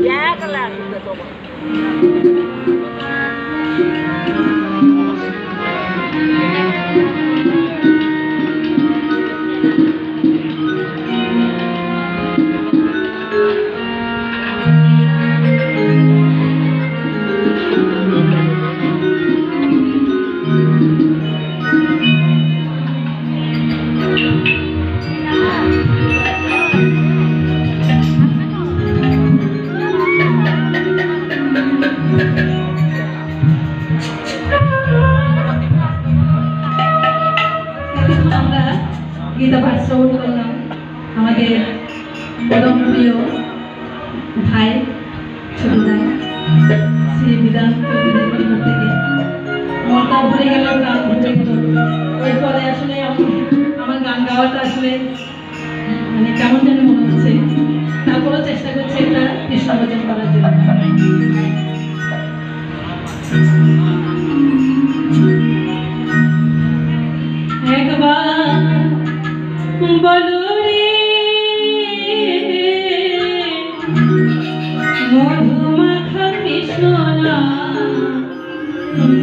ಬ್ಯಾಗಲ್ಲ ಆಗ್ತದೆ ತಗೊಂಡು আমাদের পরম প্রিয় ভাই, ছোট ভাই, শ্রী থেকে। মনটা ভরে গেল গান ভরে এরপরে আসলে আমি- আমার গান গাওয়াটা আসলে মানে কেমন যেন মনে হচ্ছে, তারপরেও চেষ্টা করছি একটা কৃষ্ণ করার জন্য। একবার বলো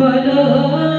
মধুমাখা কৃষ্ণ বলো